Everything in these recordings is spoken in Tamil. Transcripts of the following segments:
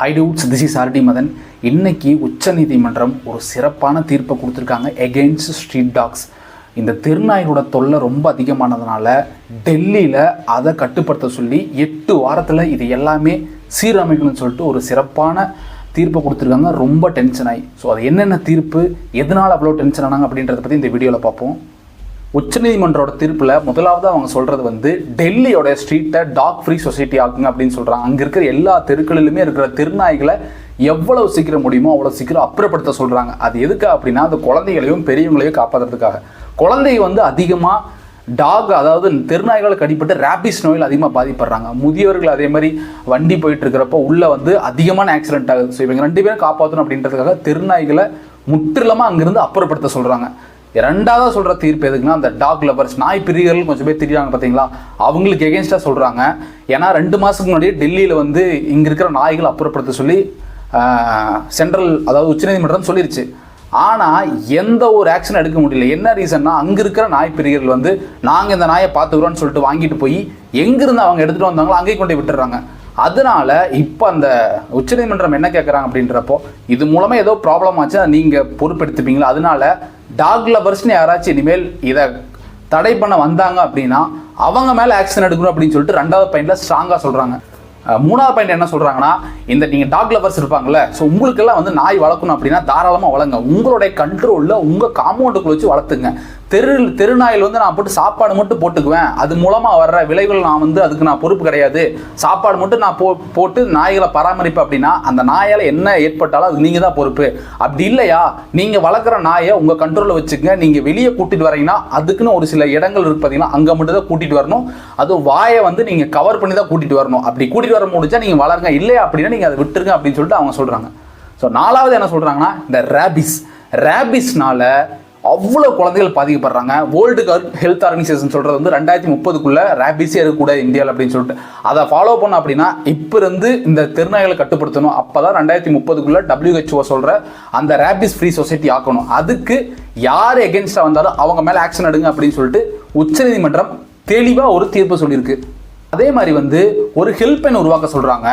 Hi dudes this is RT Madhan. இன்னைக்கு உச்சநீதிமன்றம் ஒரு சிறப்பான தீர்ப்பை கொடுத்துருக்காங்க எகெயின்ஸ்ட் ஸ்ட்ரீட் டாக்ஸ் இந்த திருநாய்களோட தொல்லை ரொம்ப அதிகமானதுனால டெல்லியில் அதை கட்டுப்படுத்த சொல்லி எட்டு வாரத்தில் இது எல்லாமே சீரமைக்கணும்னு சொல்லிட்டு ஒரு சிறப்பான தீர்ப்பை கொடுத்துருக்காங்க. ரொம்ப டென்ஷன் ஆகி ஸோ அது என்னென்ன தீர்ப்பு எதனால் அவ்வளோ டென்ஷன் ஆனாங்க அப்படின்றத பற்றி இந்த வீடியோவில் பார்ப்போம். உச்சநீதிமன்றோட தீர்ப்பில் முதலாவது அவங்க சொல்கிறது வந்து டெல்லியோட ஸ்ட்ரீட்டை டாக் ஃப்ரீ சொசைட்டி ஆக்குங்க அப்படின்னு சொல்கிறாங்க அங்கே இருக்கிற எல்லா தெருக்களிலுமே இருக்கிற திருநாய்களை எவ்வளவு சீக்கிரம் முடியுமோ அவ்வளோ சீக்கிரம் அப்புறப்படுத்த சொல்கிறாங்க அது எதுக்கு அப்படின்னா அந்த குழந்தைகளையும் பெரியவங்களையும் காப்பாற்றுறதுக்காக குழந்தை வந்து அதிகமாக டாக் அதாவது தெருநாய்களால் கடிப்பட்டு ரேபிஸ் நோயில் அதிகமாக பாதிப்படுறாங்க. முதியவர்கள் அதே மாதிரி வண்டி போயிட்டு இருக்கிறப்போ உள்ளே வந்து அதிகமான ஆக்சிடென்ட் ஆகுது. ஸோ இவங்க ரெண்டு பேரும் காப்பாற்றணும் அப்படின்றதுக்காக தெருநாய்களை முற்றிலுமாக அங்கிருந்து அப்புறப்படுத்த சொல்கிறாங்க ரெண்டாவதாக சொல்கிற தீர்ப்பு எதுக்குன்னா அந்த டாக் லவர்ஸ் நாய் பிரியர்கள் கொஞ்சம் பேர் திரியாங்க பார்த்தீங்களா அவங்களுக்கு எகென்ஸ்டாக சொல்கிறாங்க ஏன்னா ரெண்டு மாதத்துக்கு முன்னாடி டெல்லியில் வந்து இங்கே இருக்கிற நாய்களை அப்புறப்படுத்த சொல்லி சென்ட்ரல் அதாவது உச்சநீதிமன்றம் சொல்லிருச்சு. ஆனால் எந்த ஒரு ஆக்ஷன் எடுக்க முடியல. என்ன ரீசன்னா அங்கே இருக்கிற நாய் பிரியர்கள் வந்து நாங்கள் இந்த நாயை பார்த்துக்கிறோன்னு சொல்லிட்டு வாங்கிட்டு போய் எங்கேருந்து அவங்க எடுத்துகிட்டு வந்தாங்களோ அங்கேயே கொண்டு விட்டுறாங்க. அதனால இப்போ அந்த உச்சநீதிமன்றம் என்ன கேட்குறாங்க அப்படின்றப்போ இது மூலமாக ஏதோ ப்ராப்ளம் ஆச்சு அதை நீங்கள் பொறுப்பெடுத்துப்பீங்களா? அதனால டாக் லவர்ஸ்னு யாராச்சும் இனிமேல் இதை தடை பண்ண வந்தாங்க அப்படின்னா அவங்க மேலே ஆக்ஷன் எடுக்கணும் அப்படின்னு சொல்லிட்டு ரெண்டாவது பாயிண்ட்ல ஸ்ட்ராங்காக சொல்கிறாங்க மூணாவது பாயிண்ட் என்ன சொல்கிறாங்கன்னா இந்த நீங்கள் டாக் லவர்ஸ் இருப்பாங்கல்ல ஸோ உங்களுக்கெல்லாம் வந்து நாய் வளர்க்கணும் அப்படின்னா தாராளமாக வளங்க உங்களுடைய கண்ட்ரோலில் உங்கள் காம்பவுண்டுக்குள்ள வச்சு வளர்த்துங்க. தெரு தெருநாயில் வந்து நான் போட்டு சாப்பாடு மட்டும் போட்டுக்குவேன். அது மூலமாக வர்ற விளைவுகள் நான் வந்து அதுக்கு நான் பொறுப்பு கிடையாது. சாப்பாடு மட்டும் நான் போ போட்டு நாய்களை பராமரிப்பேன் அப்படின்னா அந்த நாயால் என்ன ஏற்பட்டாலும் அது நீங்கள் தான் பொறுப்பு. அப்படி இல்லையா? நீங்கள் வளர்க்குற நாயை உங்கள் கண்ட்ரோலில் வச்சுக்கங்க. நீங்கள் வெளியே கூட்டிகிட்டு வரீங்கன்னா அதுக்குன்னு ஒரு சில இடங்கள் இருக்கு பார்த்தீங்கன்னா அங்கே மட்டும் தான் கூட்டிகிட்டு வரணும். அதுவும் வாயை வந்து நீங்கள் கவர் பண்ணி தான் கூட்டிகிட்டு வரணும். அப்படி கூட்டிகிட்டு வர முடிஞ்சா நீங்கள் வளருங்க. இல்லையா அப்படின்னா நீங்கள் அதை விட்டுருங்க அப்படின்னு சொல்லிட்டு அவங்க சொல்கிறாங்க ஸோ நாலாவது என்ன சொல்கிறாங்கன்னா இந்த ரேபிஸ் ரேபிஸ்னால அவ்வளோ குழந்தைகள் பாதிக்கப்படுறாங்க. வேர்ல்டு ஹெல்த் ஆர்கனைசேஷன் சொல்கிறது வந்து ரெண்டாயிரத்தி முப்பதுக்குள்ளே ரேபிஸே இருக்கக்கூடாது இந்தியாவில் அப்படின்னு சொல்லிட்டு. அதை ஃபாலோ பண்ண அப்படின்னா இப்போ இருந்து இந்த திருநாய்களை கட்டுப்படுத்தணும். அப்போ தான் ரெண்டாயிரத்தி முப்பதுக்குள்ளே டபிள்யூஹெச்ஓ சொல்கிற அந்த ரேபிஸ் ஃப்ரீ சொசைட்டி ஆக்கணும். அதுக்கு யார் எகென்ஸ்டாக வந்தாலும் அவங்க மேலே ஆக்ஷன் எடுங்க அப்படின்னு சொல்லிட்டு உச்சநீதிமன்றம் தெளிவாக ஒரு தீர்ப்பு சொல்லியிருக்கு. அதே மாதிரி வந்து ஒரு ஹெல்ப்லைன் உருவாக்க சொல்கிறாங்க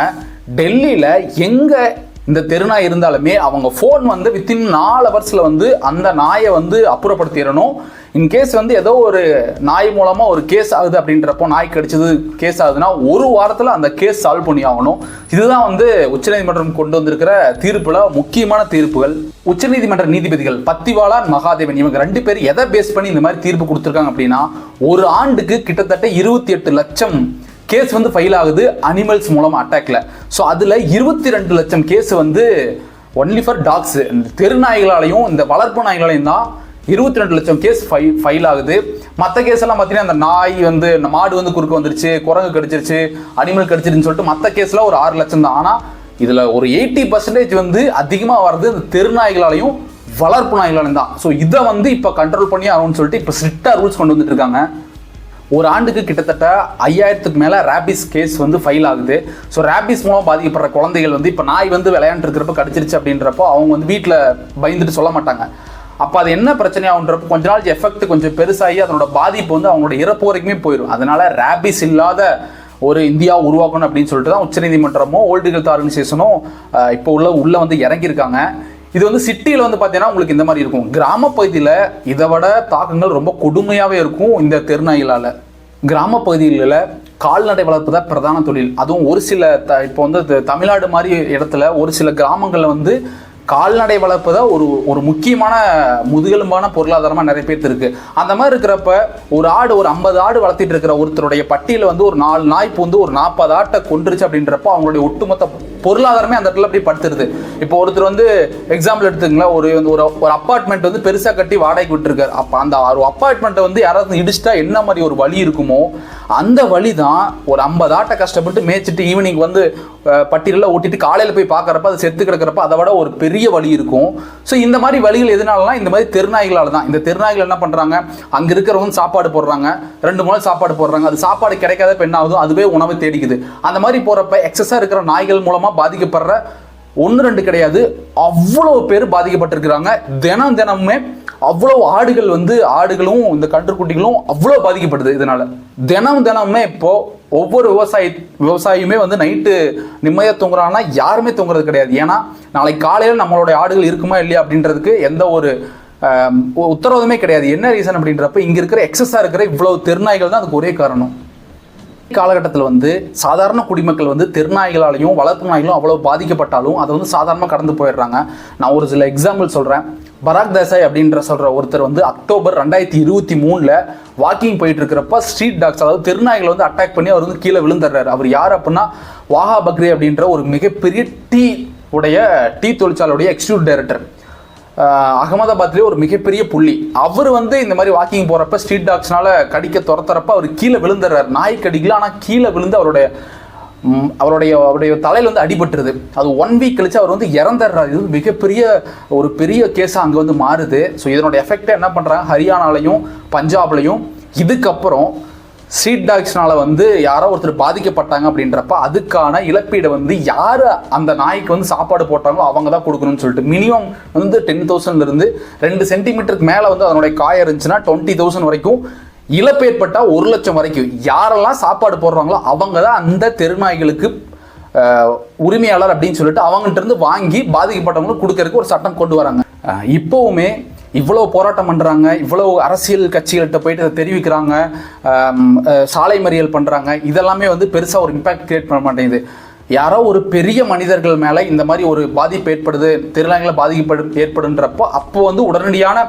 டெல்லியில் எங்கே இந்த தெருநாய் இருந்தாலுமே அவங்க ஃபோன் வந்து வித்தின் நாலு ஹவர்ஸில் வந்து அந்த நாயை வந்து அப்புறப்படுத்திடணும். இன்கேஸ் வந்து ஏதோ ஒரு நாய் மூலமாக ஒரு கேஸ் ஆகுது அப்படின்றப்போ நாய் கடிச்சது கேஸ் ஆகுதுன்னா ஒரு வாரத்தில் அந்த கேஸ் சால்வ் பண்ணி ஆகணும் இதுதான் வந்து உச்சநீதிமன்றம் கொண்டு வந்திருக்கிற தீர்ப்பில் முக்கியமான தீர்ப்புகள். உச்சநீதிமன்ற நீதிபதிகள் பத்திவாலான் மகாதேவன் இவங்க ரெண்டு பேர் எதை பேஸ் பண்ணி இந்த மாதிரி தீர்ப்பு கொடுத்துருக்காங்க அப்படின்னா ஒரு ஆண்டுக்கு கிட்டத்தட்ட இருபத்தி எட்டு லட்சம் கேஸ் வந்து ஃபைல் ஆகுது அனிமல்ஸ் மூலமாக அட்டாக்ல ஸோ அதில் இருபத்தி ரெண்டு லட்சம் கேஸ் வந்து ஒன்லி ஃபார் டாக்ஸ் இந்த தெருநாய்களாலையும் இந்த வளர்ப்பு நாய்களாலையும் தான் இருபத்தி ரெண்டு லட்சம் கேஸ் ஃபை ஃபைல் ஆகுது. மற்ற கேஸ் எல்லாம் பார்த்தீங்கன்னா அந்த நாய் வந்து இந்த மாடு வந்து குறுக்க வந்துருச்சு குரங்கு கடிச்சிருச்சு அனிமல் கடிச்சிருச்சுன்னு சொல்லிட்டு மற்ற கேஸ்லாம் ஒரு ஆறு லட்சம் தான். ஆனால் இதில் ஒரு எயிட்டி பர்சன்டேஜ் வந்து அதிகமாக வர்றது இந்த தெருநாய்களாலையும் வளர்ப்பு நாய்களாலையும் தான். ஸோ இதை வந்து இப்போ கண்ட்ரோல் பண்ணி ஆகணும்னு சொல்லிட்டு இப்போ ஸ்ட்ரிக்டாக ரூல்ஸ் கொண்டு வந்துட்டு இருக்காங்க. ஒரு ஆண்டுக்கு கிட்டத்தட்ட ஐயாயிரத்துக்கு மேலே ரேபிஸ் கேஸ் வந்து ஃபைல் ஆகுது. ஸோ ரேபிஸ் மூலம் பாதிக்கப்படுற குழந்தைகள் வந்து இப்போ நாய் வந்து விளையாண்டுருக்கிறப்ப கடிச்சிருச்சு அப்படின்றப்போ அவங்க வந்து வீட்டில் பயந்துட்டு சொல்ல மாட்டாங்க. அப்போ அது என்ன பிரச்சனையாகுன்றப்போ கொஞ்ச நாள் எஃபெக்ட் கொஞ்சம் பெருசாகி அதனோட பாதிப்பு வந்து அவங்களோட இறப்பு வரைக்குமே போயிடும் அதனால ரேபிஸ் இல்லாத ஒரு இந்தியா உருவாக்கணும் அப்படின்னு சொல்லிட்டு தான் உச்சநீதிமன்றமும் ஓல்டு ஹெல்த் ஆர்கனைசேஷனும் இப்போ உள்ள உள்ளே வந்து இறங்கியிருக்காங்க. இது வந்து சிட்டியில் வந்து பார்த்தீங்கன்னா உங்களுக்கு இந்த மாதிரி இருக்கும். கிராமப்பகுதியில் இதை விட தாக்கங்கள் ரொம்ப கொடுமையாகவே இருக்கும் இந்த தெருநாய்களால். கிராமப்பகுதிகளில் கால்நடை வளர்ப்பு தான் பிரதான தொழில். அதுவும் ஒரு சில த இப்போ வந்து த- தமிழ்நாடு மாதிரி இடத்துல ஒரு சில கிராமங்களில் வந்து கால்நடை வளர்ப்பு தான் ஒரு ஒரு முக்கியமான முதுகெலும்பான பொருளாதாரமாக நிறைய பேர்த்து இருக்கு. அந்த மாதிரி இருக்கிறப்ப ஒரு ஆடு ஒரு ஐம்பது ஆடு வளர்த்திட்டு இருக்கிற ஒருத்தருடைய பட்டியல வந்து ஒரு நாலு நாய் வந்து ஒரு நாற்பது ஆட்டை கொண்டுருச்சு அப்படின்றப்போ அவங்களுடைய ஒட்டுமொத்த பொருளாதாரமே அந்த இடத்துல அப்படி படுத்துருது. இப்போ ஒருத்தர் வந்து எக்ஸாம்பிள் எடுத்துங்களேன் ஒரு ஒரு ஒரு அப்பார்ட்மெண்ட் வந்து பெருசாக கட்டி வாடகைக்கு விட்டுருக்காரு. அப்போ அந்த ஒரு அப்பார்ட்மெண்ட்டை வந்து யாராவது இடிச்சிட்டா என்ன மாதிரி ஒரு வழி இருக்குமோ அந்த வழி தான் ஒரு ஐம்பது ஆட்டை கஷ்டப்பட்டு மேய்ச்சிட்டு ஈவினிங் வந்து பட்டியலில் ஓட்டிட்டு காலையில் போய் பார்க்குறப்ப அது செத்து கிடக்கிறப்ப அதை விட ஒரு பெரிய வழி இருக்கும். ஸோ இந்த மாதிரி வழிகள் எதனாலலாம் இந்த மாதிரி தெருநாய்களால் தான் இந்த தெருநாய்கள் என்ன பண்ணுறாங்க அங்கே இருக்கிறவங்க சாப்பாடு போடுறாங்க. ரெண்டு மூணு சாப்பாடு போடுறாங்க. அது சாப்பாடு கிடைக்காத பெண் அதுவே உணவு தேடிக்குது. அந்த மாதிரி போகிறப்ப எக்ஸஸாக இருக்கிற நாய்கள் மூலமாக பாதிக்கப்படுற ஒன்று ரெண்டு கிடையாது. அவ்வளோ பேர் பாதிக்கப்பட்டிருக்கிறாங்க. தினம் தினமுமே அவ்வளோ ஆடுகள் வந்து ஆடுகளும் இந்த கன்றுக்குட்டிகளும் அவ்வளோ பாதிக்கப்படுது இதனால. தினம் தினமுமே இப்போ ஒவ்வொரு விவசாயி விவசாயியுமே வந்து நைட்டு நிம்மதியாக தூங்குறாங்கன்னா யாருமே தூங்குறது கிடையாது. ஏன்னா நாளைக்கு காலையில் நம்மளுடைய ஆடுகள் இருக்குமா இல்லையா அப்படின்றதுக்கு எந்த ஒரு உத்தரவாதமே கிடையாது. என்ன ரீசன் அப்படின்றப்ப இங்கே இருக்கிற எக்ஸஸாக இருக்கிற இவ்வளோ தெருநாய்கள் தான் அதுக்கு ஒரே காரணம். காலகட்டத்தில் வந்து சாதாரண குடிமக்கள் வந்து தெருநாய்களாலையும் வளர்ப்பு நாய்களும் அவ்வளோ பாதிக்கப்பட்டாலும் அதை வந்து சாதாரணமாக கடந்து போயிடுறாங்க. நான் ஒரு சில எக்ஸாம்பிள் சொல்கிறேன் பராக் தேசாய் அப்படின்ற சொல்கிற ஒருத்தர் வந்து அக்டோபர் ரெண்டாயிரத்தி இருபத்தி மூணில் வாக்கிங் போயிட்டு இருக்கிறப்ப ஸ்ட்ரீட் டாக்ஸ் அதாவது தெருநாய்களை வந்து அட்டாக் பண்ணி அவர் வந்து கீழே விழுந்துடுறாரு. அவர் யார் அப்படின்னா வாஹா பக்ரி அப்படின்ற ஒரு மிகப்பெரிய டீ உடைய டீ தொழிற்சாலையுடைய எக்ஸிக்யூட்டிவ் டைரக்டர் அகமதாபாத்லேயே ஒரு மிகப்பெரிய புள்ளி. அவர் வந்து இந்த மாதிரி வாக்கிங் போகிறப்ப ஸ்ட்ரீட் டாக்ஸ்னால கடிக்க துரத்துறப்ப அவர் கீழே விழுந்துடுறார். நாய் கடிக்கல ஆனால் கீழே விழுந்து அவருடைய அவருடைய அவருடைய தலையில் வந்து அடிபட்டுருது. அது ஒன் வீக் கழிச்சு அவர் வந்து இறந்துடுறாரு. இது மிகப்பெரிய ஒரு பெரிய கேஸாக அங்கே வந்து மாறுது. ஸோ இதனோட எஃபெக்டை என்ன பண்ணுறாங்க ஹரியானாலையும் பஞ்சாப்லையும். இதுக்கப்புறம் ஸ்ட்ரீட் டாக்ஸ்னால வந்து யாரோ ஒருத்தர் பாதிக்கப்பட்டாங்க அப்படின்றப்ப அதுக்கான இழப்பீடு வந்து யார் அந்த நாய்க்கு வந்து சாப்பாடு போட்டாங்களோ அவங்க தான் கொடுக்கணும்னு சொல்லிட்டு மினிமம் வந்து டென் தௌசண்ட்லேருந்து ரெண்டு சென்டிமீட்டருக்கு மேலே வந்து அதனுடைய காய இருந்துச்சுன்னா டுவெண்ட்டி தௌசண்ட் வரைக்கும் இழப்பு ஒரு லட்சம் வரைக்கும். யாரெல்லாம் சாப்பாடு போடுறாங்களோ அவங்க தான் அந்த தெருநாய்களுக்கு உரிமையாளர் அப்படின்னு சொல்லிட்டு அவங்ககிட்ட இருந்து வாங்கி பாதிக்கப்பட்டவங்களுக்கு கொடுக்கறதுக்கு ஒரு சட்டம் கொண்டு வராங்க. இப்போவுமே இவ்வளோ போராட்டம் பண்ணுறாங்க இவ்வளோ அரசியல் கட்சிகள்கிட்ட போயிட்டு அதை தெரிவிக்கிறாங்க சாலை மறியல் பண்ணுறாங்க இதெல்லாமே வந்து பெருசாக ஒரு இம்பாக்ட் கிரியேட் பண்ண மாட்டேங்குது. யாரோ ஒரு பெரிய மனிதர்கள் மேலே இந்த மாதிரி ஒரு பாதிப்பு ஏற்படுது திருநாய்களை பாதிக்கப்படும் ஏற்படுன்றப்போ அப்போ வந்து உடனடியான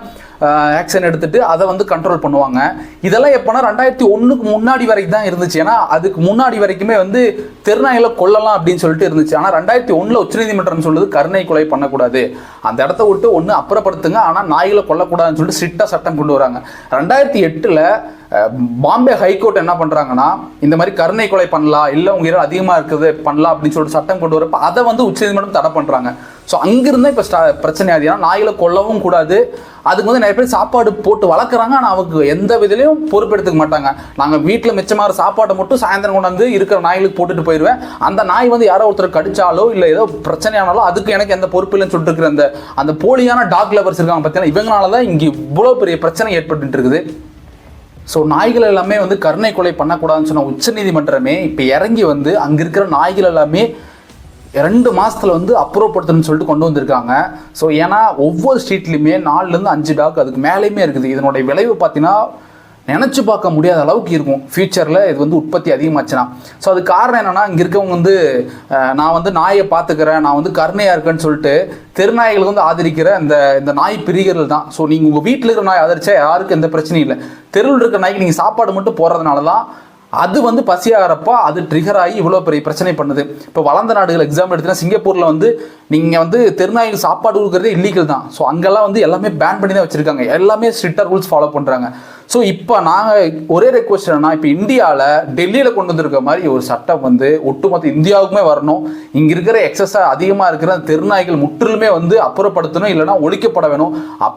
ஆக்ஷன் எடுத்துட்டு அதை வந்து கண்ட்ரோல் பண்ணுவாங்க. இதெல்லாம் எப்போனா ரெண்டாயிரத்தி ஒன்றுக்கு முன்னாடி வரைக்கும் தான் இருந்துச்சு. ஏன்னா அதுக்கு முன்னாடி வரைக்குமே வந்து தெருநாய்களை கொல்லலாம் அப்படின்னு சொல்லிட்டு இருந்துச்சு. ஆனால் ரெண்டாயிரத்தி ஒன்றில் உச்சநீதிமன்றம் சொல்லுது கருணை கொலை பண்ணக்கூடாது. அந்த இடத்த விட்டு ஒன்று அப்புறப்படுத்துங்க. ஆனால் நாய்களை கொல்லக்கூடாதுன்னு சொல்லிட்டு ஸ்ட்ரிக்டாக சட்டம் கொண்டு வராங்க. ரெண்டாயிரத்தி எட்டில் பாம்பே ஹைகோர்ட் என்ன பண்ணுறாங்கன்னா இந்த மாதிரி கருணை கொலை பண்ணலாம் இல்லை உங்கள் இரவு அதிகமாக இருக்குது பண்ணலாம் அப்படின்னு சொல்லிட்டு சட்டம் கொண்டு வரப்போ அதை வந்து உச்சநீதிமன்றம் தடை பண்ணுறாங்க ஸோ அங்கிருந்தே இப்போ ஸ்டா பிரச்சனை ஆகுது ஏன்னா நாய்களை கொல்லவும் கூடாது. அதுக்கு வந்து நிறைய பேர் சாப்பாடு போட்டு வளர்க்குறாங்க. ஆனால் அவங்க எந்த விதிலையும் பொறுப்பெடுத்துக்க மாட்டாங்க. நாங்கள் வீட்டில் மிச்சமாகிற சாப்பாட்டை மட்டும் சாயந்தரம் கொண்டாந்து இருக்கிற நாய்களுக்கு போட்டுட்டு போயிடுவேன் அந்த நாய் வந்து யாரோ ஒருத்தர் கடிச்சாலோ இல்லை ஏதோ பிரச்சனையானாலோ அதுக்கு எனக்கு எந்த பொறுப்பு இல்லைன்னு சொல்லிட்டு இருக்கிற அந்த அந்த போலியான டாக் லவர்ஸ் இருக்காங்க பார்த்தீங்கன்னா இவங்களால தான் இங்கே இவ்வளோ பெரிய பிரச்சனை ஏற்பட்டு இருக்குது. ஸோ நாய்கள் எல்லாமே வந்து கருணை கொலை பண்ணக்கூடாதுன்னு சொன்ன உச்சநீதிமன்றமே இப்போ இறங்கி வந்து அங்கே இருக்கிற நாய்கள் எல்லாமே ரெண்டு மாதத்தில் வந்து அப்புறப்படுத்தணும்னு சொல்லிட்டு கொண்டு வந்திருக்காங்க. ஸோ ஏன்னா ஒவ்வொரு ஸ்ட்ரீட்லையுமே நாலுலேருந்து அஞ்சு டாக் அதுக்கு மேலேயுமே இருக்குது. இதனுடைய விளைவு பார்த்தீங்கன்னா நினச்சி பார்க்க முடியாத அளவுக்கு இருக்கும். ஃப்யூச்சரில் இது வந்து உற்பத்தி அதிகமாச்சுன்னா. ஸோ அது காரணம் என்னன்னா இங்கே இருக்கவங்க வந்து நான் வந்து நாயை பார்த்துக்கிறேன் நான் வந்து கருணையாக இருக்கேன்னு சொல்லிட்டு தெருநாய்களுக்கு வந்து ஆதரிக்கிற இந்த இந்த நாய் பிரிகர்கள் தான். ஸோ நீங்கள் உங்கள் வீட்டில் இருக்கிற நாய் ஆதரிச்சா யாருக்கும் எந்த பிரச்சனையும் இல்லை. தெருவில் இருக்கிற நாய்க்கு நீங்கள் சாப்பாடு மட்டும் போடுறதுனால தான் அது வந்து பசியாகிறப்ப அது ட்ரிகர் ஆகி இவ்வளோ பெரிய பிரச்சனை பண்ணுது. இப்போ வளர்ந்த நாடுகள் எக்ஸாம்பிள் எடுத்தீங்கன்னா சிங்கப்பூரில் வந்து நீங்கள் வந்து தெருநாய்கள் சாப்பாடு கொடுக்குறதே இல்லீகல் தான். ஸோ அங்கெல்லாம் வந்து எல்லாமே பேன் பண்ணி தான் வச்சுருக்காங்க. எல்லாமே ஸ்ட்ரிக்டாக ரூல்ஸ் ஃபாலோ பண்ணுறாங்க ஸோ இப்போ நாங்கள் ஒரே ரெக்வஸ்ட் என்னன்னா இப்போ இந்தியாவில் டெல்லியில் கொண்டு வந்திருக்க மாதிரி ஒரு சட்டம் வந்து ஒட்டுமொத்த இந்தியாவுக்குமே வரணும். இங்கே இருக்கிற எக்ஸஸாக அதிகமாக இருக்கிற தெருநாய்கள் முற்றிலுமே வந்து அப்புறப்படுத்தணும் இல்லைன்னா ஒழிக்கப்பட வேணும். அப்